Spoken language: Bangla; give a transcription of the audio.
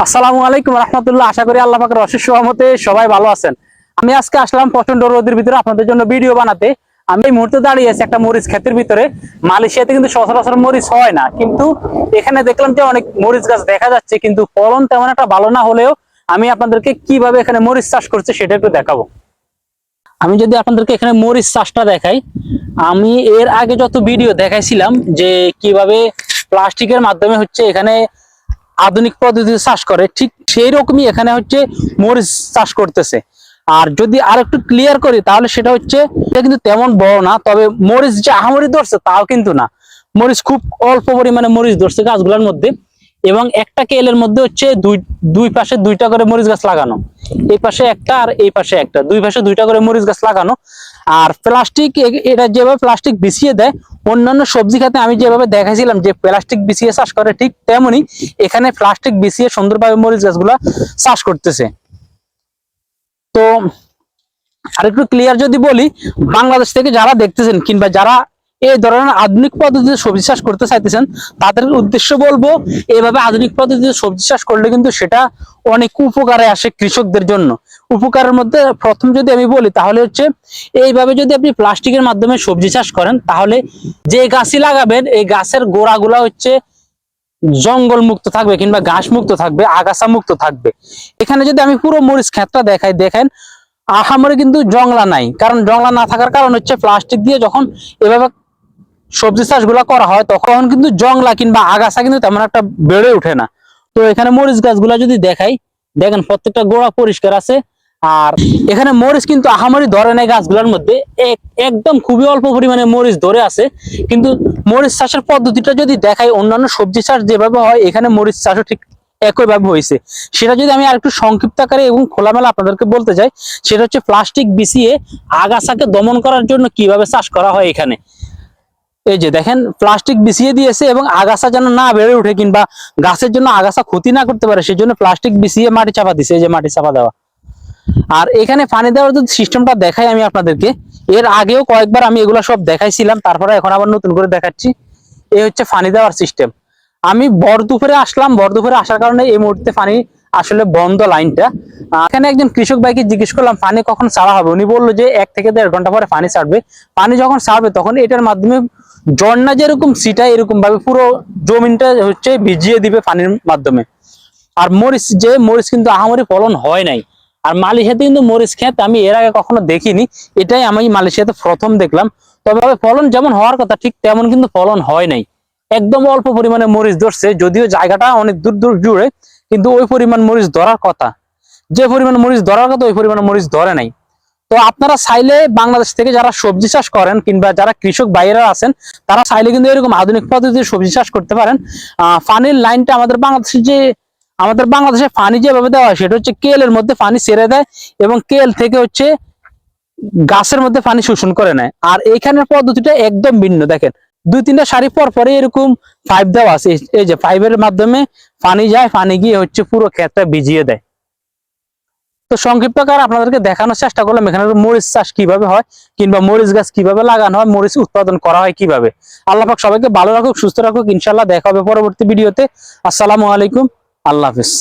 আসসালামু আলাইকুম রহমতুল্লাহ। আশা করি আল্লাহ পাকের অশেষ সহমতে সবাই ভালো আছেন। আমি আজকে আসলাম প্রচণ্ড রোদের ভিতরে আপনাদের জন্য ভিডিও বানাতে। আমি এই মুহূর্তে দাঁড়িয়ে আছি একটা মরিচ ক্ষেতের ভিতরে। মালয়েশিয়াতে কিন্তু সচরাচর মরিচ হয় না, কিন্তু এখানে দেখলাম যে অনেক মরিচ গাছ দেখা যাচ্ছে, কিন্তু ফলন তেমন একটা ভালো না হলেও আমি আপনাদেরকে কীভাবে এখানে মরিচ চাষ করছে সেটা একটু দেখাবো। আমি যদি আপনাদেরকে এখানে মরিচ চাষটা দেখাই, আমি এর আগে যত ভিডিও দেখাইছিলাম যে কীভাবে প্লাস্টিকের মাধ্যমে হচ্ছে এখানে আধুনিক পদ্ধতিতে চাষ করে, ঠিক সেই রকমই এখানে হচ্ছে মরিচ চাষ করতেছে। আর যদি আর একটু ক্লিয়ার করি, তাহলে সেটা হচ্ছে, এটা কিন্তু তেমন বড় না, তবে মরিচ যে আহামরি ধরছে, তাও কিন্তু না। মরিচ খুব অল্প পরিমাণে মরিচ ধরছে গাছগুলোর মধ্যে। এবং একটা কেলের মধ্যে হচ্ছে দুই দুই পাশে দুইটা করে মরিচ গাছ লাগানো। এই পাশে একটা আর এই পাশে একটা। দুই পাশে দুইটা করে মরিচ গাছ লাগানো। আর প্লাস্টিক এটা যেভাবে প্লাস্টিক বিছিয়ে দেয়, অন্যান্য সবজি খাতে আমি যেভাবে দেখাইছিলাম যে প্লাস্টিক বিছিয়ে চাষ করে, ঠিক তেমনি এখানে প্লাস্টিক বিছিয়ে সুন্দরভাবে মরিচ গাছগুলা চাষ করতেছে। তো আরেকটু ক্লিয়ার যদি বলি, বাংলাদেশ থেকে যারা দেখতেছেন কিংবা যারা এই ধরনের আধুনিক পদ্ধতিতে সবজি চাষ করতে চাইতেছেন, তাদের উদ্দেশ্য বলব, এভাবে আধুনিক পদ্ধতিতে সবজি চাষ করলে কিন্তু সেটা অনেক উপকারে আসে কৃষকদের জন্য। উপকারের মধ্যে প্রথম যদি আমি বলি, তাহলে হচ্ছে এইভাবে যদি আপনি প্লাস্টিকের মাধ্যমে সবজি চাষ করেন, তাহলে যে গাছই লাগাবেন, এই গাছের গোড়াগুলা হচ্ছে জঙ্গল মুক্ত থাকবে কিংবা ঘাস মুক্ত থাকবে আগাছা মুক্ত থাকবে। এখানে যদি আমি পুরো মরিচ ক্ষেতটা দেখাই, দেখেন, আহামরে কিন্তু জংলা নাই। কারণ জংলা না থাকার কারণ হচ্ছে প্লাস্টিক দিয়ে যখন এভাবে সবজি চাষগুলা করা হয়, তখন কিন্তু জংলা কিংবা আগাছা কিন্তু তেমন একটা বেড়ে ওঠে না। তো এখানে মরিচ গাছগুলা যদি দেখাই, দেখেন প্রত্যেকটা গোড়া পরিষ্কার আছে। আর এখানে মরিচ কিন্তু আহামরি ধরে নাই গাছগুলোর মধ্যে। এক- একদম খুবই অল্প পরিমাণে মরিচ ধরে আছে। কিন্তু মরিচ চাষের পদ্ধতিটা যদি দেখাই, অন্যান্য সবজি চাষ যেভাবে হয়, এখানে মরিচ চাষও ঠিক একইভাবে হয়েছে। সেটা যদি আমি আরেকটু সংক্ষিপ্ত আকারে এবং খোলামেলা আপনাদেরকে বলতে চাই, সেটা হচ্ছে প্লাস্টিক বিছিয়ে আগাছাকে দমন করার জন্য কীভাবে চাষ করা হয় এখানে? এই যে দেখেন প্লাস্টিক বিছিয়ে দিয়েছে এবং আগাছা যেন না বেড়ে ওঠে কিংবা গাছের জন্য আগাছা ক্ষতি না করতে পারে, সেই জন্য প্লাস্টিক বিছিয়ে মাটি চাপা দিছে, এই যে মাটি চাপা দেওয়া। আর এখানে পানি দেওয়ার যদি সিস্টেমটা দেখাই আমি আপনাদেরকে, এর আগেও কয়েকবার আমি এগুলো সব দেখাইছিলাম, তারপরে এখন আবার নতুন করে দেখাচ্ছি। এই হচ্ছে পানি দেওয়ার সিস্টেম আমি বর দুপুরে আসলাম বর দুপুরে আসার কারণে এই মুহূর্তে পানি আসলে বন্ধ লাইনটা। এখানে একজন কৃষক ভাইকে জিজ্ঞেস করলাম, পানি কখন ছাড়া হবে? উনি বলল যে, এক থেকে দেড় ঘণ্টা পরে পানি ছাড়বে। পানি যখন ছাড়বে তখন এটার মাধ্যমে ঝর্ণা যেরকম, সিটা এরকম ভাবে পুরো জমিনটা হচ্ছে ভিজিয়ে দিবে পানির মাধ্যমে। আর মরিচ, যে মরিচ কিন্তু আহামরি ফলন হয় নাই। আর মালয়েশিয়াতে কিন্তু মরিচ ক্ষেত আমি এর আগে কখনো দেখিনি। এটাই আমি মালয়েশিয়াতে প্রথম দেখলাম। তবে ফলন যেমন হওয়ার কথা, ঠিক তেমন কিন্তু ফলন হয় নাই। একদম অল্প পরিমাণে মরিচ ধরছে, যদিও জায়গাটা অনেক দূর দূর জুড়ে, কিন্তু ওই পরিমাণ মরিচ ধরার কথা। যে পরিমাণ মরিচ ধরার কথা, ওই পরিমাণ মরিচ ধরে নাই। তো আপনারা চাইলে বাংলাদেশ থেকে যারা সবজি চাষ করেন কিংবা যারা কৃষক বাইরেরা আছেন, তারা চাইলে কিন্তু এরকম আধুনিক পদ্ধতিতে সবজি চাষ করতে পারেন। পানির লাইনটা আমাদের বাংলাদেশে যে, আমাদের বাংলাদেশে পানি যেভাবে দেওয়া হয়, সেটা হচ্ছে কেলের মধ্যে পানি ছেড়ে দেয় এবং কেল থেকে হচ্ছে গাছের মধ্যে পানি শোষণ করে নেয়। আর এইখানের পদ্ধতিটা একদম ভিন্ন, দেখেন। দুই তিনটা সারি পর পরে এরকম পাইপ দেওয়া আছে, এই- এই যে পাইপের মাধ্যমে পানি যায় পানি গিয়ে হচ্ছে পুরো ক্ষেতটা ভিজিয়ে দেয়। তো সংক্ষিপ্ত কার আপনাদেরকে দেখানোর চেষ্টা করলাম, এখানে মরিচ চাষ কীভাবে হয় কিংবা মরিচ গাছ কীভাবে লাগানো হয়, মরিচ উৎপাদন করা হয় কীভাবে। আল্লাহ পাক সবাইকে ভালো রাখুক, সুস্থ রাখুক ইনশাল্লাহ দেখা হবে পরবর্তী ভিডিওতে। আসসালামু আলাইকুম, আল্লাহ হাফিজ।